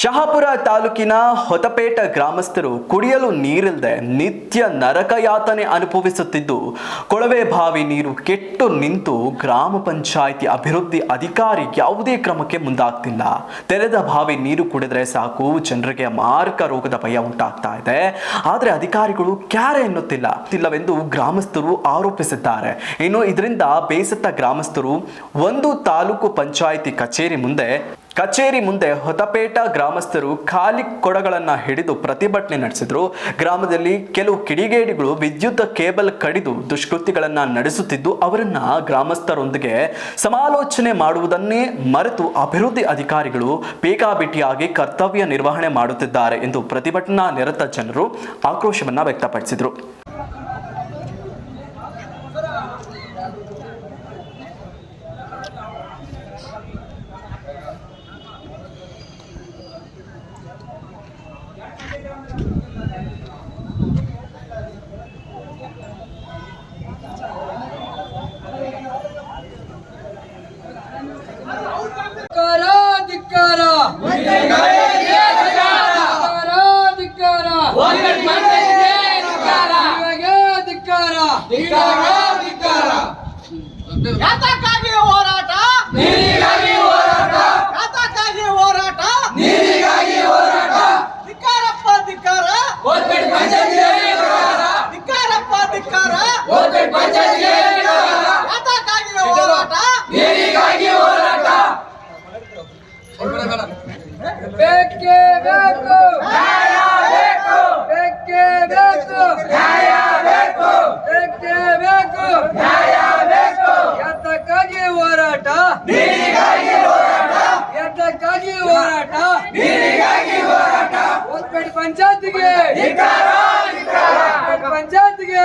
ಶಹಾಪುರ ತಾಲೂಕಿನ ಹೊತಪೇಟ ಗ್ರಾಮಸ್ಥರು ಕುಡಿಯಲು ನೀರಿಲ್ಲದೆ ನಿತ್ಯ ನರಕಯಾತನೆ ಅನುಭವಿಸುತ್ತಿದ್ದು, ಕೊಳವೆ ಬಾವಿ ನೀರು ಕೆಟ್ಟು ನಿಂತು ಗ್ರಾಮ ಪಂಚಾಯಿತಿ ಅಭಿವೃದ್ಧಿ ಅಧಿಕಾರಿ ಯಾವುದೇ ಕ್ರಮಕ್ಕೆ ಮುಂದಾಗ್ತಿಲ್ಲ. ತೆರೆದ ಬಾವಿ ನೀರು ಕುಡಿದ್ರೆ ಸಾಕು, ಜನರಿಗೆ ಮಾರಕ ರೋಗದ ಭಯ ಉಂಟಾಗ್ತಾ ಇದೆ. ಆದರೆ ಅಧಿಕಾರಿಗಳು ಕ್ಯಾರೆ ಎನ್ನುತ್ತಿಲ್ಲ. ತಿಲ್ಲವೆಂದು ಗ್ರಾಮಸ್ಥರು ಆರೋಪಿಸಿದ್ದಾರೆ. ಇನ್ನು ಇದರಿಂದ ಬೇಸತ್ತ ಗ್ರಾಮಸ್ಥರು ಒಂದು ತಾಲೂಕು ಪಂಚಾಯಿತಿ ಕಚೇರಿ ಮುಂದೆ ಕಚೇರಿ ಮುಂದೆ ಹೊತಪೇಟ ಗ್ರಾಮಸ್ಥರು ಖಾಲಿ ಕೊಡಗಳನ್ನು ಹಿಡಿದು ಪ್ರತಿಭಟನೆ ನಡೆಸಿದ್ರು. ಗ್ರಾಮದಲ್ಲಿ ಕೆಲವು ಕಿಡಿಗೇಡಿಗಳು ವಿದ್ಯುತ್ ಕೇಬಲ್ ಕಡಿದು ದುಷ್ಕೃತ್ಯಗಳನ್ನು ನಡೆಸುತ್ತಿದ್ದು, ಅವರನ್ನ ಗ್ರಾಮಸ್ಥರೊಂದಿಗೆ ಸಮಾಲೋಚನೆ ಮಾಡುವುದನ್ನೇ ಮರೆತು ಅಭಿವೃದ್ಧಿ ಅಧಿಕಾರಿಗಳು ಬೇಕಾಬಿಟ್ಟಿಯಾಗಿ ಕರ್ತವ್ಯ ನಿರ್ವಹಣೆ ಮಾಡುತ್ತಿದ್ದಾರೆ ಎಂದು ಪ್ರತಿಭಟನಾ ನಿರತ ಜನರು ಆಕ್ರೋಶವನ್ನು ವ್ಯಕ್ತಪಡಿಸಿದರು ಧಿಕ್ಕಾರ ಧಿಕ್ಕಾರ ಧಿಕ್ಕಾರ ಧಿಕ್ಕಾರ ಯಾತಕ್ಕಾಗಿ ಹೋರಾಟ. ನೀರಿಗಾಗಿ ಹೋರಾಟ. ಯಾತಕ್ಕಾಗಿ ಹೋರಾಟ. ನೀರಿಗಾಗಿ ಹೋರಾಟ. ಧಿಕ್ಕಾರಪ್ಪ ಧಿಕ್ಕಾರ. ಧಿಕ್ಕಾರಪ್ಪ ಧಿಕ್ಕಾರ. ಯಾತಕ್ಕಾಗಿ ಹೋರಾಟ. ನೀರಿಗಾಗಿ ಹೋರಾಟ. ಬೇಕು ಬೇಕೇ ಬೇಕು ಬೇಕೇ ಬೇಕು ಯಾತಕ್ಕಾಗಿ ಹೋರಾಟ ಯಾತಕ್ಕಾಗಿ ಹೋರಾಟ ಹೊಸಪೇಟೆ ಪಂಚಾಯತಿಗೆ ಹೊಸಪೇಟೆ ಪಂಚಾಯತಿಗೆ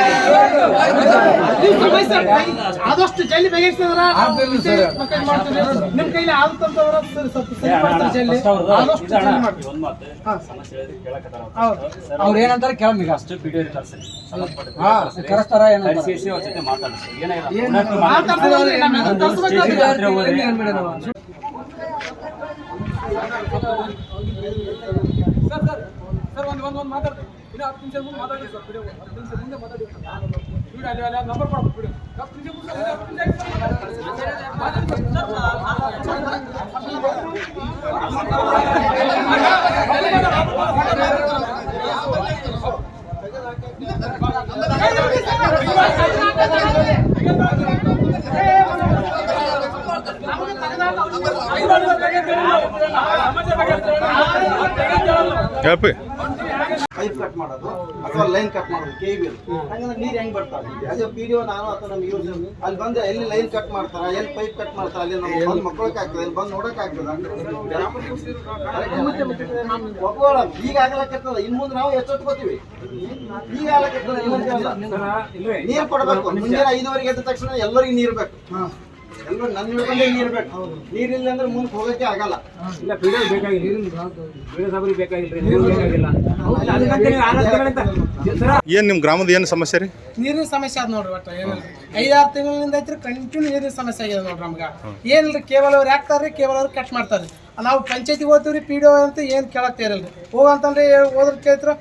ಆದಷ್ಟು ಜಲ್ಲಿ ಬಗೆಹರಿಸಿದ್ರ ನಿಮ್ ಕೈಲಿ ಆಗುತ್ತಂತವ್ರ ಸ್ವಲ್ಪ ಸರಿ ಮಾಡ್ತಾರೆ ಜಲ್ದಿ ಆದಷ್ಟು ಒಂದ್ ಮಾತು. ಸಮಸ್ಯೆ ಹೇಳಿದ್ರೆ ಕೇಳಕತ್ತಾರ ಹೌದು. ಅವ್ರು ಏನಂತಾರೆ ಕೇಳಮ್ಗ ಅಷ್ಟು ವಿಡಿಯೋ ಕರೆಸ್ತಾರ ಏನಂತಾರ? ಅವ್ರ ಜೊತೆ ಮಾತಾಡಿಸಿ ಏನಾಗಿಲ್ಲ ಏನ್ ಸರ್ ಮೇಡಮ್? ಸರ್ ಒಂದು ಒಂದು ಒಂದು ಮಾತಾಡ್ತೀನಿ. ಇನ್ನು ಹತ್ತು ನಿಮಿಷ ಮುಂದೆ ಮಾತಾಡಿ ಸರ್ ವಿಡಿಯೋ ಹತ್ತು ನಿಮಿಷ ಮುಂದೆ ಮಾತಾಡಿ ವಿಡಿಯೋ ಅಲ್ಲಿ ಅಲ್ಲಿ ನಂಬರ್ ಕೊಡ್ಬೇಕು ವಿಡಿಯೋ ಹತ್ತು ನಿಮಿಷ ಮುಂದೆ ಹತ್ತು ನಿಮಿಷ ಪೈಪ್ ಕಟ್ ಮಾಡೋದು ಅಥವಾ ಲೈನ್ ಕಟ್ ಮಾಡೋದು ಕೆವಿ ಹಂಗಂದ್ರೆ ನೀರು ಹೆಂಗ್ ಬರ್ತಾರೆ ಅದೇ ಪಿ ಡಿ ನಾನು ಅಥವಾ ನಮ್ಗೆ ಯೂಸ್ ಅಲ್ಲಿ ಬಂದು ಎಲ್ಲಿ ಲೈನ್ ಕಟ್ ಮಾಡ್ತಾರ ಎಲ್ಲಿ ಪೈಪ್ ಕಟ್ ಮಾಡ್ತಾರ ಅಲ್ಲಿ ನಮ್ಮ ಬಂದು ಮಕ್ಕಳಕ್ಕೆ ಆಗ್ತದೆ ಅಲ್ಲಿ ಬಂದು ನೋಡಕ್ ಆಗ್ತದ. ಒಪ್ಕೊಳ್ಳ ಈಗ ಆಗ್ಲಕ್ಕತ್ತದ ಇನ್ ಮುಂದೆ ನಾವು ಎಚ್ಚೆತ್ಕೋತೀವಿ ಈಗ ಆಗ್ಲಕ್ಕತ್ತದ ನೀರು ಕೊಡಬೇಕು ಮುಂಜಾನೆ ಐದುವರೆಗೆ ಎದ್ದ ತಕ್ಷಣ ಎಲ್ಲರಿಗೂ ನೀರು ಬೇಕು. ಎಲ್ಲರೂ ನನ್ನ ಹಿಡ್ಕೊಂಡೇ ನೀರು ಬೇಕು. ನೀರಿಲ್ಲ ಅಂದ್ರೆ ಮುಂದೆ ಹೋಗಕ್ಕೆ ಆಗಲ್ಲ. ಇಲ್ಲ ವಿಡಿಯೋ ಬೇಕಾಗಿಲ್ಲ. ಪೀಡಿಯೋ ಸಾಬರಿ ಬೇಕಾಗಿಲ್ಲ ನೀರು ಬೇಕಾಗಿಲ್ಲ. ಏನ್ ನಿಮ್ ಗ್ರಾಮದ ಏನ್ ಸಮಸ್ಯೆ ರೀ? ನೀರಿನ ಸಮಸ್ಯೆ ಅದ ನೋಡ್ರಿ ಒಟ್ಟ ಏನಿಲ್ಲ ಐದಾರು ತಿಂಗಳಿಂದ ಐತ್ರಿ ಕಂಟಿನ್ಯೂ ನೀರಿನ ಸಮಸ್ಯೆ ಆಗಿದೆ ನೋಡ್ರಿ ನಮ್ಗ. ಏನಿಲ್ರಿ ಕೇವಲ ಅವ್ರು ಹಾಕ್ತಾರ್ರಿ ಕೇವಲ ಅವ್ರು ಕಟ್ ಮಾಡ್ತಾರೆ ನಾವು ಪಂಚಾಯತಿಗೆ ಹೋಗ್ತೀವಿ ರೀ ಪಿ ಡಿ ಅಂತ ಏನು ಕೇಳಕ್ಕೆ ಇರಲ್ಲ ರೀ ಹೋಗಂತಂದ್ರೆ ಹೋದ್ರ ಕೇಳ್ತಾರೆ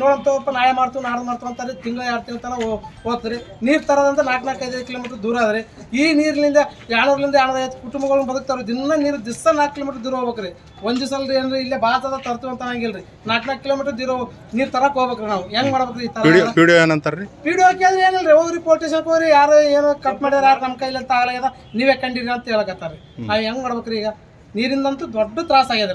ನೋಡಂತವಪ್ಪ ನಾಳೆ ಮಾಡ್ತೀವಿ ನಾಳೆ ಮಾಡ್ತೀವಿ ಅಂತಂದ್ರೆ ತಿಂಗಳು ಎರಡು ತಿಂಗಳ ತನಕ ಹೋಗ್ತಾರೆ. ನೀರು ತರೋದಂತ ನಾಲ್ಕು ನಾಲ್ಕು ಐದು ಕಿಲೋಮೀಟ್ರ್ ದೂರ ಅದ್ರಿ. ಈ ನೀರಿನಿಂದ ಎರಡ್ನೂರಲಿಂದ ಎರಡ್ನೂರ ಕುಟುಂಬಗಳು ಬದುಕ್ತಾರೆ ದಿನ ನೀರು ದಿವಸ ನಾಲ್ಕು ಕಿಲೋಮೀಟ್ರ್ ದೂರ ಹೋಗ್ಬೇಕ್ರಿ. ಒಂದು ದಿವಸ ಅಲ್ರಿ ಏನ್ರಿ ಇಲ್ಲೇ ಬಾತದ ತರ್ತೀವಿ ಅಂತ ಹಂಗಿಲ್ರಿ ನಾಲ್ಕು ನಾಲ್ಕು ಕಿಲೋಮೀಟ್ರ್ ದೂರ ನೀರು ತರಕ್ಕೆ ಹೋಗ್ಬೇಕ್ರಿ ನಾವು. ಹೆಂಗ್ ಮಾಡ್ಬೇಕ್ರಿ ಈ ಪಿಡಿಯೋ ತರ ಪಿಡಿಯೋ ಏನಂತಾರ್ರಿ? ವಿಡಿಯೋ ಕೇಳಿದ್ರೆ ಏನಿಲ್ಲ ಹೋಗ್ರಿ ಪೋಲ್ ಸ್ಟೇಷನ್ಗೆ ಹೋಗ್ರಿ ಯಾರು ಏನೋ ಕಟ್ ಮಾಡ್ಯಾರ ಯಾರು ನಮ್ಮ ಕೈಲಿ ಅಂತ ಆಗಲಾಗ್ಯದ ನೀವೇ ಕಂಡಿರಿ ಅಂತ ಹೇಳಕತ್ತಾರ ನಾವು ಹೆಂಗ್ ಮಾಡ್ಬೇಕ್ರಿ ಈಗ? ನೀರಿಂದಂತೂ ದೊಡ್ಡ ತ್ರಾಸ ಆಗ್ಯದ